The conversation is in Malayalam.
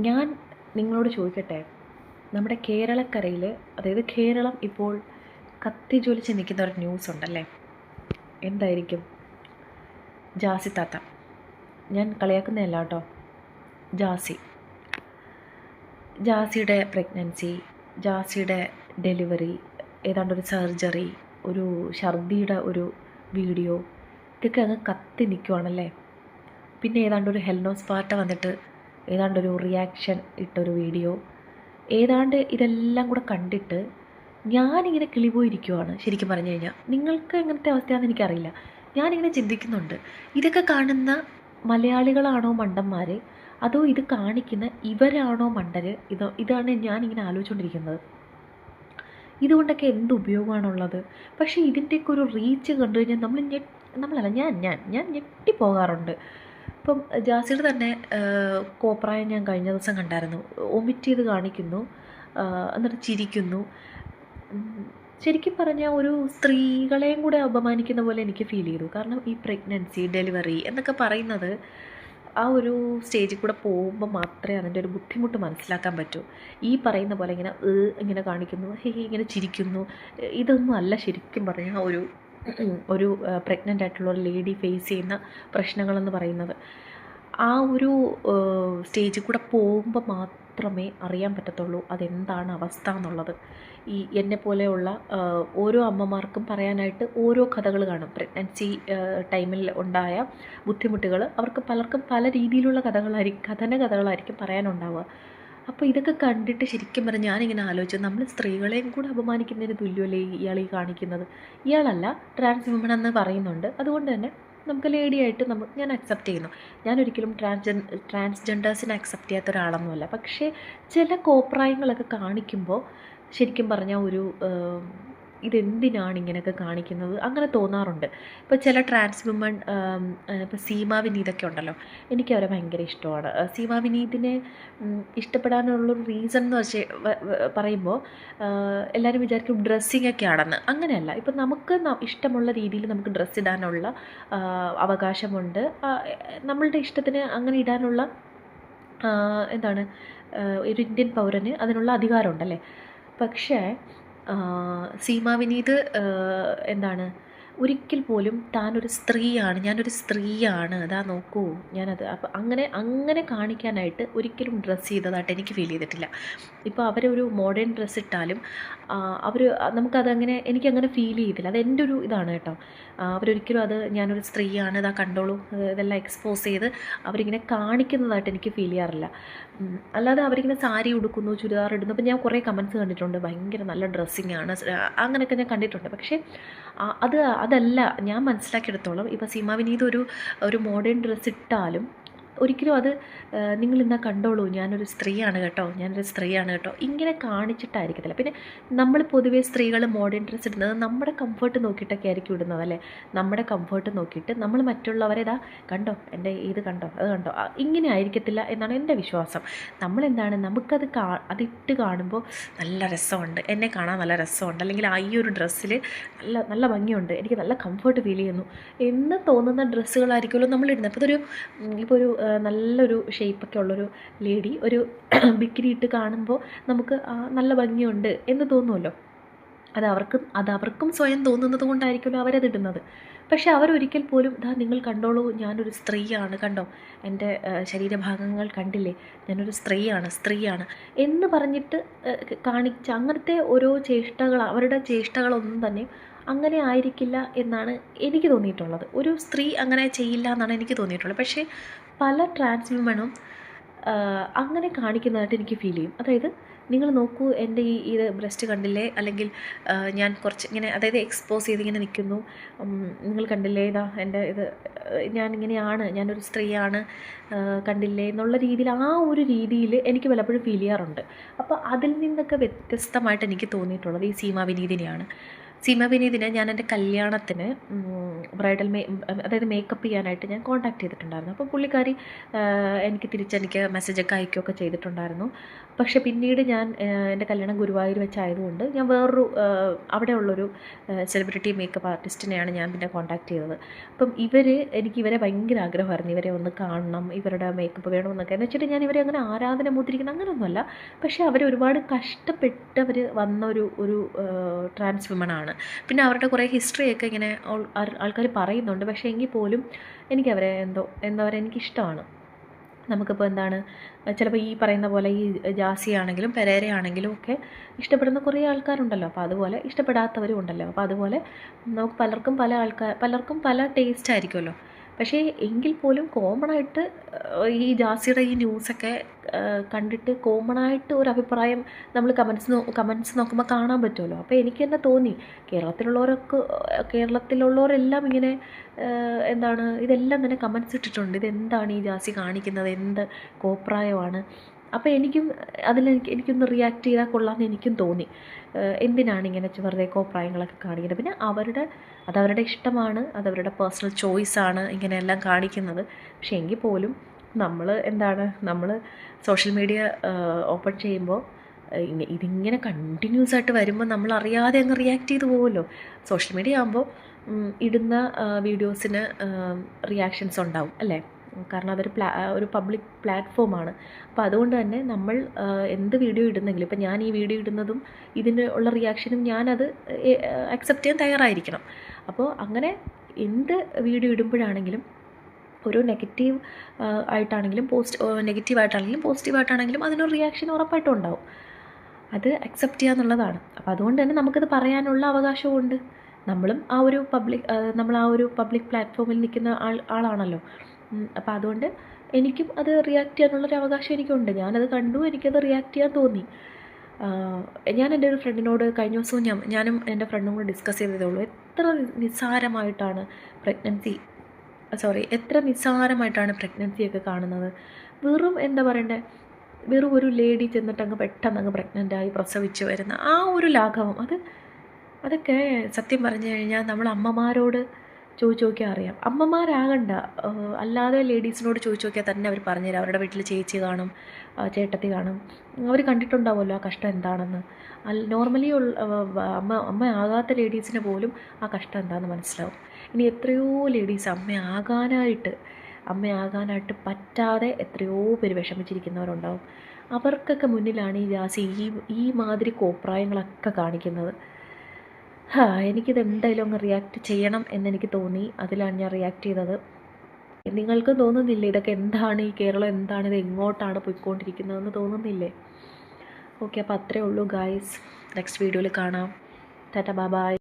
ഞാൻ നിങ്ങളോട് ചോദിക്കട്ടെ? നമ്മുടെ കേരളക്കരയിൽ അതായത് കേരളം ഇപ്പോൾ കത്തിജ്വലിച്ച് നിൽക്കുന്ന ഒരു ന്യൂസ് ഉണ്ടല്ലേ? എന്തായിരിക്കും? ജാസി താത്ത ഞാൻ കളിയാക്കുന്നതല്ല കേട്ടോ. ജാസി. ജാസിയുടെ പ്രഗ്നൻസി ജാസിയുടെ ഡെലിവറി ഏതാണ്ട് ഒരു സർജറി ഒരു ഛർദിയുടെ ഒരു വീഡിയോ ഇതൊക്കെ അങ്ങ് കത്തി നിൽക്കുവാണല്ലേ? പിന്നെ ഏതാണ്ട് ഒരു ഹെൽനോസ് പാർട്ട വന്നിട്ട് ഏതാണ്ട് ഒരു റിയാക്ഷൻ ഇട്ടൊരു വീഡിയോ ഏതാണ്ട് ഇതെല്ലാം കൂടെ കണ്ടിട്ട് ഞാനിങ്ങനെ കിളിപോയിരിക്കുവാണ് ശരിക്കും പറഞ്ഞു കഴിഞ്ഞാൽ നിങ്ങൾക്ക് എങ്ങനത്തെ അവസ്ഥയാണെന്ന് എനിക്കറിയില്ല. ഞാനിങ്ങനെ ചിന്തിക്കുന്നുണ്ട്. ഇതൊക്കെ കാണുന്ന മലയാളികളാണോ മണ്ടന്മാർ അതോ ഇത് കാണിക്കുന്ന ഇവരാണോ മണ്ടര്? ഇതോ ഇതാണ് ഞാനിങ്ങനെ ആലോചിച്ചുകൊണ്ടിരിക്കുന്നത് ഇതുകൊണ്ടൊക്കെ എന്ത് ഉപയോഗമാണുള്ളത്? പക്ഷേ ഇതിന്റെയൊക്കെ ഒരു റീച്ച് കണ്ടു കഴിഞ്ഞാൽ നമ്മൾ ഞെ നമ്മളല്ല ഞാൻ ഞാൻ ഞാൻ ഞെട്ടിപ്പോകാറുണ്ട്. ഇപ്പം ജാസിയുടെ തന്നെ കോപ്രായം ഞാൻ കഴിഞ്ഞ ദിവസം കണ്ടായിരുന്നു. ഒമിറ്റ് ചെയ്ത് കാണിക്കുന്നു എന്നിട്ട് ചിരിക്കുന്നു. ശരിക്കും പറഞ്ഞാൽ ഒരു സ്ത്രീകളെയും കൂടെ അപമാനിക്കുന്ന പോലെ എനിക്ക് ഫീൽ ചെയ്തു. കാരണം ഈ പ്രഗ്നൻസി ഡെലിവറി എന്നൊക്കെ പറയുന്നത് ആ ഒരു സ്റ്റേജിൽ കൂടെ പോകുമ്പോൾ മാത്രമേ അതിന്റെ ഒരു ബുദ്ധിമുട്ട് മനസ്സിലാക്കാൻ പറ്റൂ. ഈ പറയുന്ന പോലെ ഇങ്ങനെ ഇങ്ങനെ കാണിക്കുന്നു ഹേ ഇങ്ങനെ ചിരിക്കുന്നു. ഇതൊന്നും അല്ല ശരിക്കും പറഞ്ഞാൽ ഒരു ഒരു പ്രഗ്നന്റ് ആയിട്ടുള്ള ഒരു ലേഡി ഫേസ് ചെയ്യുന്ന പ്രശ്നങ്ങളെന്ന് പറയുന്നത്. ആ ഒരു സ്റ്റേജിൽ കൂടെ പോകുമ്പോൾ മാത്രമേ അറിയാൻ പറ്റത്തുള്ളൂ അതെന്താണ് അവസ്ഥ എന്നുള്ളത്. ഈ എന്നെ പോലെയുള്ള ഓരോ അമ്മമാർക്കും പറയാനായിട്ട് ഓരോ കഥകൾ കാണും. പ്രഗ്നൻസി ടൈമിൽ ഉണ്ടായ ബുദ്ധിമുട്ടുകൾ അവർക്ക് പലർക്കും പല രീതിയിലുള്ള കഥകളായിരിക്കും കഥന കഥകളായിരിക്കും പറയാനുണ്ടാവുക. അപ്പോൾ ഇതൊക്കെ കണ്ടിട്ട് ശരിക്കും പറഞ്ഞാൽ ഞാനിങ്ങനെ ആലോചിച്ചു നമ്മൾ സ്ത്രീകളെയും കൂടെ അപമാനിക്കുന്നതിന് തുല്യമല്ലേ ഇയാൾ ഈ കാണിക്കുന്നത്? ഇയാളല്ല ട്രാൻസ് വിമൺ എന്ന് പറയുന്നുണ്ട്. അതുകൊണ്ട് തന്നെ നമുക്ക് ലേഡി ആയിട്ട് നമുക്ക് ഞാൻ അക്സെപ്റ്റ് ചെയ്യുന്നു. ഞാൻ ഒരിക്കലും ട്രാൻസ്ജെൻ ട്രാൻസ്ജെൻഡേഴ്സിനെ അക്സെപ്റ്റ് ചെയ്യാത്ത ഒരാളൊന്നുമല്ല. പക്ഷേ ചില കോപ്രായങ്ങളൊക്കെ കാണിക്കുമ്പോൾ ശരിക്കും പറഞ്ഞാൽ ഒരു ഇതെന്തിനാണ് ഇങ്ങനെയൊക്കെ കാണിക്കുന്നത്? അങ്ങനെ തോന്നാറുണ്ട്. ഇപ്പോൾ ചില ട്രാൻസ് വുമൺ ഇപ്പോൾ സീമ വിനീതൊക്കെ ഉണ്ടല്ലോ. എനിക്ക് അവരെ ഭയങ്കര ഇഷ്ടമാണ്. സീമാവിനീതിനെ സീമ വിനീതിനെ ഇഷ്ടപ്പെടാനുള്ളൊരു റീസൺ എന്ന് വെച്ച് പറയുമ്പോൾ എല്ലാവരും വിചാരിക്കും ഡ്രസ്സിംഗ് ഒക്കെ ആണെന്ന്. അങ്ങനെയല്ല. ഇപ്പം നമുക്ക് ഇഷ്ടമുള്ള രീതിയിൽ നമുക്ക് ഡ്രസ്സ് ഇടാനുള്ള അവകാശമുണ്ട്. നമ്മളുടെ ഇഷ്ടത്തിന് അങ്ങനെ ഇടാനുള്ള എന്താണ് ഒരു ഇന്ത്യൻ പൗരന് അതിനുള്ള അധികാരമുണ്ടല്ലേ? പക്ഷേ സീമ വിനീത് എന്താണ്? ഒരിക്കൽ പോലും താനൊരു സ്ത്രീയാണ് ഞാനൊരു സ്ത്രീയാണ്. അതാ നോക്കൂ ഞാനത്. അപ്പം അങ്ങനെ അങ്ങനെ കാണിക്കാനായിട്ട് ഒരിക്കലും ഡ്രസ്സ് ചെയ്തതായിട്ട് എനിക്ക് ഫീൽ ചെയ്തിട്ടില്ല. ഇപ്പോൾ അവരൊരു മോഡേൺ ഡ്രസ്സ് ഇട്ടാലും അവർ നമുക്കതങ്ങനെ എനിക്കങ്ങനെ ഫീൽ ചെയ്തില്ല. അത് എന്റെ ഒരു ഇതാണ് കേട്ടോ. അവരൊരിക്കലും അത് ഞാനൊരു സ്ത്രീയാണ് ഇതാ കണ്ടോളൂ ഇത് ഇതെല്ലാം എക്സ്പോസ് ചെയ്ത് അവരിങ്ങനെ കാണിക്കുന്നതായിട്ട് എനിക്ക് ഫീൽ ചെയ്യാറില്ല. അല്ലാതെ അവരിങ്ങനെ സാരി ഉടുക്കുന്നു ചുരിദാർ ഇടുന്നു. അപ്പം ഞാൻ കുറേ കമൻസ് കണ്ടിട്ടുണ്ട്. ഭയങ്കര നല്ല ഡ്രസ്സിങ് ആണ്. സ്- അങ്ങനെയൊക്കെ ഞാൻ കണ്ടിട്ടുണ്ട്. പക്ഷേ അത് അതല്ല ഞാൻ മനസ്സിലാക്കിയെടുത്തോളം ഇപ്പോൾ സീമ ഒരു ഒരു മോഡേൺ ഡ്രസ്സ് ഇട്ടാലും ഒരിക്കലും അത് നിങ്ങൾ ഇന്നാ കണ്ടോളൂ. ഞാനൊരു സ്ത്രീയാണ് കേട്ടോ. ഞാനൊരു സ്ത്രീയാണ് കേട്ടോ. ഇങ്ങനെ കാണിച്ചിട്ടായിരിക്കത്തില്ല. പിന്നെ നമ്മൾ പൊതുവേ സ്ത്രീകൾ മോഡേൺ ഡ്രസ്സ് ഇടുന്നത് നമ്മുടെ കംഫർട്ട് നോക്കിയിട്ടൊക്കെ ആയിരിക്കും ഇടുന്നത് അല്ലേ? നമ്മുടെ കംഫർട്ട് നോക്കിയിട്ട് നമ്മൾ മറ്റുള്ളവരെ ഇതാ കണ്ടോ? എന്റെ ഇത് കണ്ടോ? അത് കണ്ടോ? ഇങ്ങനെ ആയിരിക്കത്തില്ല എന്നാണ് എന്റെ വിശ്വാസം. നമ്മളെന്താണ്? നമുക്കത് കാ അതിട്ട് കാണുമ്പോൾ നല്ല രസമുണ്ട്. എന്നെ കാണാൻ നല്ല രസമുണ്ട്. അല്ലെങ്കിൽ ആ ഈ ഒരു ഡ്രസ്സിൽ നല്ല നല്ല ഭംഗിയുണ്ട്. എനിക്ക് നല്ല കംഫർട്ട് ഫീൽ ചെയ്യുന്നു എന്ന് തോന്നുന്ന ഡ്രസ്സുകളായിരിക്കുമല്ലോ നമ്മൾ ഇടുന്നത്. അപ്പോൾ ഇതൊരു ഇപ്പോൾ ഒരു നല്ലൊരു ഷേപ്പൊക്കെ ഉള്ളൊരു ലേഡി ഒരു ബിക്കിനി ഇട്ട് കാണുമ്പോൾ നമുക്ക് നല്ല ഭംഗിയുണ്ട് എന്ന് തോന്നുമല്ലോ അത് അവർക്കും അത് അവർക്കും സ്വയം തോന്നുന്നത് കൊണ്ടായിരിക്കുമല്ലോ അവരത് ഇടുന്നത്. പക്ഷെ അവരൊരിക്കൽ പോലും ഇതാ നിങ്ങൾ കണ്ടോളൂ ഞാനൊരു സ്ത്രീയാണ് കണ്ടോ? എന്റെ ശരീരഭാഗങ്ങൾ കണ്ടില്ലേ? ഞാനൊരു സ്ത്രീയാണ് സ്ത്രീയാണ്. എന്ന് പറഞ്ഞിട്ട് കാണിച്ച അങ്ങനത്തെ ഓരോ ചേഷ്ടകൾ അവരുടെ ചേഷ്ടകളൊന്നും തന്നെ അങ്ങനെ ആയിരിക്കില്ല എന്നാണ് എനിക്ക് തോന്നിയിട്ടുള്ളത്. ഒരു സ്ത്രീ അങ്ങനെ ചെയ്യില്ല എന്നാണ് എനിക്ക് തോന്നിയിട്ടുള്ളത്. പക്ഷേ പല ട്രാൻസ് വിമണും അങ്ങനെ കാണിക്കുന്നതായിട്ട് എനിക്ക് ഫീൽ ചെയ്യും. അതായത് നിങ്ങൾ നോക്കൂ എന്റെ ഈ ഇത് ബ്രസ്റ്റ് കണ്ടില്ലേ? അല്ലെങ്കിൽ ഞാൻ കുറച്ച് ഇങ്ങനെ അതായത് എക്സ്പോസ് ചെയ്ത് ഇങ്ങനെ നിൽക്കുന്നു. നിങ്ങൾ കണ്ടില്ലേ? ഇതാ എന്റെ ഇത് ഞാൻ ഇങ്ങനെയാണ് ഞാനൊരു സ്ത്രീയാണ് കണ്ടില്ലേ? എന്നുള്ള രീതിയിൽ ആ ഒരു രീതിയിൽ എനിക്ക് പലപ്പോഴും ഫീൽ ചെയ്യാറുണ്ട്. അപ്പോൾ അതിൽ നിന്നൊക്കെ വ്യത്യസ്തമായിട്ട് എനിക്ക് തോന്നിയിട്ടുള്ളത് ഈ സീമ വിനീതിനെയാണ്. സീമ വിനീതിനെ ഞാൻ എന്റെ കല്യാണത്തിന് ബ്രൈഡൽ മേ അതായത് മേക്കപ്പ് ചെയ്യാനായിട്ട് ഞാൻ കോൺടാക്ട് ചെയ്തിട്ടുണ്ടായിരുന്നു. അപ്പോൾ പുള്ളിക്കാരി എനിക്ക് തിരിച്ചെനിക്ക് മെസ്സേജൊക്കെ അയക്കുകയൊക്കെ ചെയ്തിട്ടുണ്ടായിരുന്നു. പക്ഷേ പിന്നീട് ഞാൻ എന്റെ കല്യാണം ഗുരുവായൂർ വെച്ചായതുകൊണ്ട് ഞാൻ വേറൊരു അവിടെയുള്ളൊരു സെലിബ്രിറ്റി മേക്കപ്പ് ആർട്ടിസ്റ്റിനെയാണ് ഞാൻ പിന്നെ കോൺടാക്ട് ചെയ്തത്. അപ്പം ഇവർ എനിക്ക് ഇവരെ ഭയങ്കര ആഗ്രഹമായിരുന്നു. ഇവരെ ഒന്ന് കാണണം ഇവരുടെ മേക്കപ്പ് വേണമെന്നൊക്കെ. എന്ന് വെച്ചിട്ട് ഞാൻ ഇവരെ അങ്ങനെ ആരാധന മുദ്രിക്കണം അങ്ങനെയൊന്നുമല്ല പക്ഷേ അവർ ഒരുപാട് കഷ്ടപ്പെട്ട് അവർ വന്ന ഒരു ഒരു ട്രാൻസ് വിമണാണ് പിന്നെ അവരുടെ കുറേ ഹിസ്റ്ററിയൊക്കെ ഇങ്ങനെ ആൾക്കാർ പറയുന്നുണ്ട്. പക്ഷേ എങ്കിൽ പോലും എനിക്കവരെ എന്തോ എന്താ പറയുക എനിക്കിഷ്ടമാണ്. നമുക്കിപ്പോൾ എന്താണ് ചിലപ്പോൾ ഈ പറയുന്ന പോലെ ഈ ജാസി ആണെങ്കിലും പെരേര ആണെങ്കിലും ഒക്കെ ഇഷ്ടപ്പെടുന്ന കുറേ ആൾക്കാരുണ്ടല്ലോ. അപ്പോൾ അതുപോലെ ഇഷ്ടപ്പെടാത്തവരും ഉണ്ടല്ലോ. അപ്പോൾ അതുപോലെ നമുക്ക് പലർക്കും പല ആൾക്കാർ പലർക്കും പല ടേസ്റ്റ് ആയിരിക്കുമല്ലോ. പക്ഷേ എങ്കിൽ പോലും കോമൺ ആയിട്ട് ഈ ജാസിയുടെ ഈ ന്യൂസൊക്കെ കണ്ടിട്ട് കോമൺ ആയിട്ട് ഒരു അഭിപ്രായം നമ്മൾ കമൻസ് കമൻസ് നോക്കുമ്പോൾ കാണാൻ പറ്റുമല്ലോ. അപ്പോൾ എനിക്ക് തന്നെ തോന്നി കേരളത്തിലുള്ളവരൊക്കെ കേരളത്തിലുള്ളവരെല്ലാം ഇങ്ങനെ എന്താണ് ഇതെല്ലാം തന്നെ കമൻസ് ഇട്ടിട്ടുണ്ട്. ഇതെന്താണ് ഈ ജാസി കാണിക്കുന്നത്? എന്ത് കോപ്രായമാണ്? അപ്പോൾ എനിക്കും അതിലെനിക്ക് എനിക്കൊന്ന് റിയാക്ട് ചെയ്താൽ കൊള്ളാമെന്ന് എനിക്കും തോന്നി. എന്തിനാണ് ഇങ്ങനെ വെറുതെ കോപ്രായങ്ങളൊക്കെ കാണിക്കുന്നത്? പിന്നെ അവരുടെ അതവരുടെ ഇഷ്ടമാണ് അതവരുടെ പേഴ്സണൽ ചോയ്സ് ചോയ്സാണ് ഇങ്ങനെയെല്ലാം കാണിക്കുന്നത്. പക്ഷേ എങ്കിൽ പോലും നമ്മൾ എന്താണ് നമ്മൾ സോഷ്യൽ മീഡിയ ഓപ്പൺ ചെയ്യുമ്പോൾ ഇതിങ്ങനെ കണ്ടിന്യൂസ് ആയിട്ട് വരുമ്പോൾ നമ്മൾ അറിയാതെ അങ്ങ് റിയാക്ട് ചെയ്തു പോകുമല്ലോ സോഷ്യൽ മീഡിയ ആകുമ്പോൾ ഇടുന്ന വീഡിയോസിന് റിയാക്ഷൻസ് ഉണ്ടാവും അല്ലേ? കാരണം അതൊരു പ്ലാ ഒരു പബ്ലിക് പ്ലാറ്റ്ഫോമാണ്. അപ്പോൾ അതുകൊണ്ട് തന്നെ നമ്മൾ എന്ത് വീഡിയോ ഇടുന്നെങ്കിലും ഇപ്പം ഞാൻ ഈ വീഡിയോ ഇടുന്നതും ഇതിന് ഉള്ള റിയാക്ഷനും ഞാനത് അക്സെപ്റ്റ് ചെയ്യാൻ തയ്യാറായിരിക്കണം. അപ്പോൾ അങ്ങനെ എന്ത് വീഡിയോ ഇടുമ്പോഴാണെങ്കിലും ഒരു നെഗറ്റീവ് ആയിട്ടാണെങ്കിലും പോസ്റ്റ് നെഗറ്റീവ് ആയിട്ടാണെങ്കിലും പോസിറ്റീവ് ആയിട്ടാണെങ്കിലും അതിനൊരു റിയാക്ഷൻ ഉറപ്പായിട്ടും ഉണ്ടാവും. അത് അക്സെപ്റ്റ് ചെയ്യുക എന്നുള്ളതാണ്. അപ്പോൾ അതുകൊണ്ട് തന്നെ നമുക്കത് പറയാനുള്ള അവകാശമുണ്ട് നമ്മളും ആ ഒരു പബ്ലിക് നമ്മൾ ആ ഒരു പബ്ലിക് പ്ലാറ്റ്ഫോമിൽ നിൽക്കുന്ന ആൾ ആളാണല്ലോ. അപ്പോൾ അതുകൊണ്ട് എനിക്കും അത് റിയാക്ട് ചെയ്യാനുള്ളൊരു അവകാശം എനിക്കുണ്ട്. ഞാനത് കണ്ടു എനിക്കത് റിയാക്ട് ചെയ്യാൻ തോന്നി. ഞാൻ എന്റെ ഒരു ഫ്രണ്ടിനോട് കഴിഞ്ഞ ദിവസവും ഞാൻ ഞാനും എന്റെ ഫ്രണ്ടും കൂടെ ഡിസ്കസ് ചെയ്തതേ ഉള്ളൂ. എത്ര നിസ്സാരമായിട്ടാണ് പ്രഗ്നൻസി സോറി എത്ര നിസ്സാരമായിട്ടാണ് പ്രഗ്നൻസിയൊക്കെ കാണുന്നത്. വെറും എന്താ പറയണ്ടേ വെറും ഒരു ലേഡി ചെന്നിട്ട് അങ്ങ് പെട്ടെന്ന് അങ്ങ് പ്രഗ്നന്റ് ആയി പ്രസവിച്ച് വരുന്ന ആ ഒരു ലാഘവം. അത് അതൊക്കെ സത്യം പറഞ്ഞു കഴിഞ്ഞാൽ നമ്മൾ അമ്മമാരോട് ചോദിച്ചു നോക്കിയാൽ അറിയാം അമ്മമാരാകണ്ട അല്ലാതെ ലേഡീസിനോട് ചോദിച്ചു നോക്കിയാൽ തന്നെ അവർ പറഞ്ഞുതരാം. അവരുടെ വീട്ടിൽ ചേച്ചി കാണും ചേട്ടത്തി കാണും. അവർ കണ്ടിട്ടുണ്ടാവുമല്ലോ ആ കഷ്ടം എന്താണെന്ന്. നോർമലി ഉള്ള അമ്മ അമ്മ ആകാത്ത ലേഡീസിന് പോലും ആ കഷ്ടം എന്താണെന്ന് മനസ്സിലാവും. ഇനി എത്രയോ ലേഡീസ് അമ്മയാകാനായിട്ട് അമ്മയാകാനായിട്ട് പറ്റാതെ എത്രയോ പേര് വിഷമിച്ചിരിക്കുന്നവരുണ്ടാവും. അവർക്കൊക്കെ മുന്നിലാണ് ഈ ജാസി ഈ ഈ മാതിരി കോപ്രായങ്ങളൊക്കെ കാണിക്കുന്നത്. ഹാ എനിക്കിത് എന്തായാലും അങ്ങ് റിയാക്ട് ചെയ്യണം എന്നെനിക്ക് തോന്നി. അതിലാണ് ഞാൻ റിയാക്ട് ചെയ്തത്. നിങ്ങൾക്കും തോന്നുന്നില്ലേ ഇതൊക്കെ എന്താണ്? ഈ കേരളം എന്താണ്? ഇത് എങ്ങോട്ടാണ് പോയിക്കൊണ്ടിരിക്കുന്നതെന്ന് തോന്നുന്നില്ലേ? ഓക്കെ അപ്പോൾ അത്രേ ഉള്ളൂ ഗായ്സ് നെക്സ്റ്റ് വീഡിയോയിൽ കാണാം. ടാറ്റ ബൈ